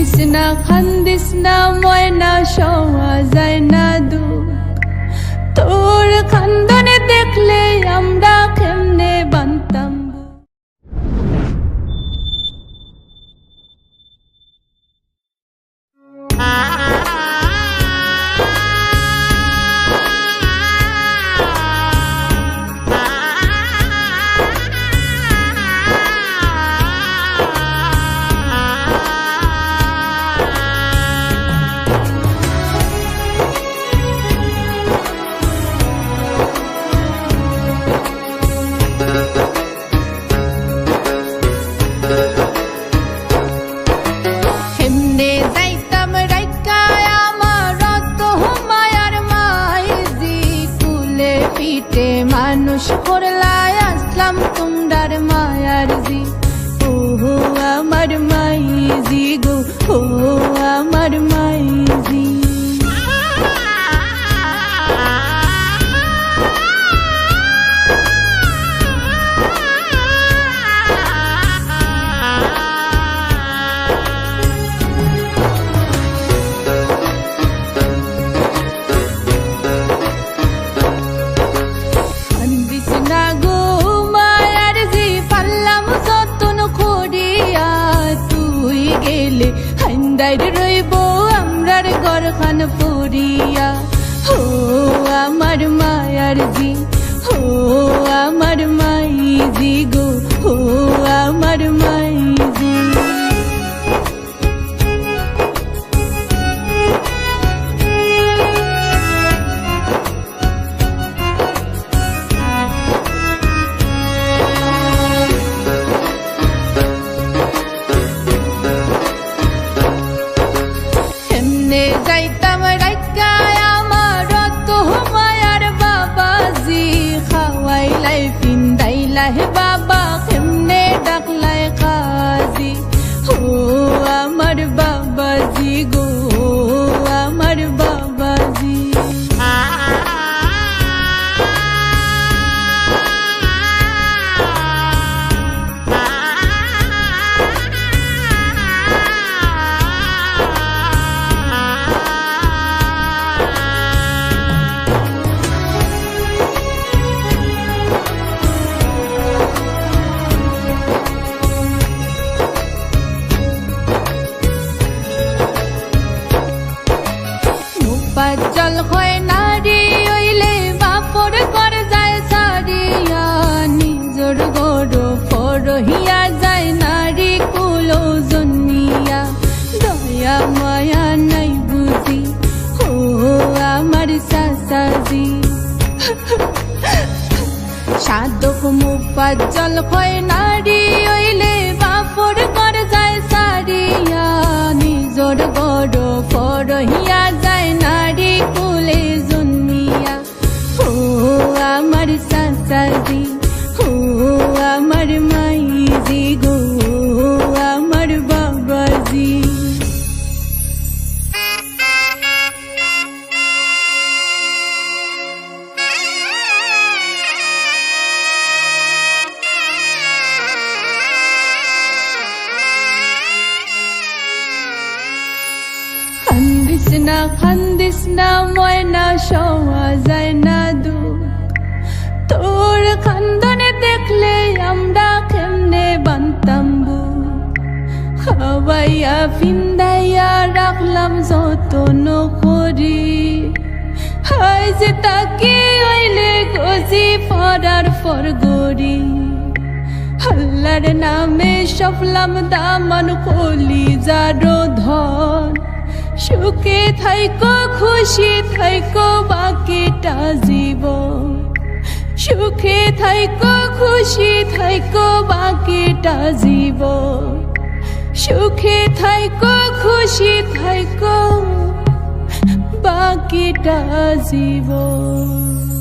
কান্দিস না খান্দিস না ময়না যায় না দু তোর খান্দনে পিঠে মানুষ করলাই আসলাম তোমরার মায়ার জি। ও আমার মাইজি গো ও হান্দার রইব আমরার গরখান পড়িয়া ও আমার মায়ার জি 你在 মুপাজ্জল হয় নারী হইলে বাপর কর যায় সারিয়া নিজর গড় ফরহিয়া যায় নারী কুলো জন্মিয়া দয়া, মায়া নাই বুঝি ও আমার সাসাজি। সাধক মুপাজ্জল হয় নারী খান্দিস না খান্দিস না ময়না সওয়া যায় না দুঃখ তোর খান্দনে দেখলে আমরা কেমনে বানতাম খাওয়াইয়া ফিন্দাইয়া রাখলাম যতন করি হাই যে তাকে হইলে গজি ফরার ফর গরি আল্লাহর নামে সফলাম দামন কলি যারো ধন সুখে থাইকো, খুশি থাইকো, বাকিটা জীবন। সুখে থাইকো, খুশি থাইকো, বাকিটা জীবন। সুখে থাইকো, খুশি থাইকো, বাকিটা জীবন।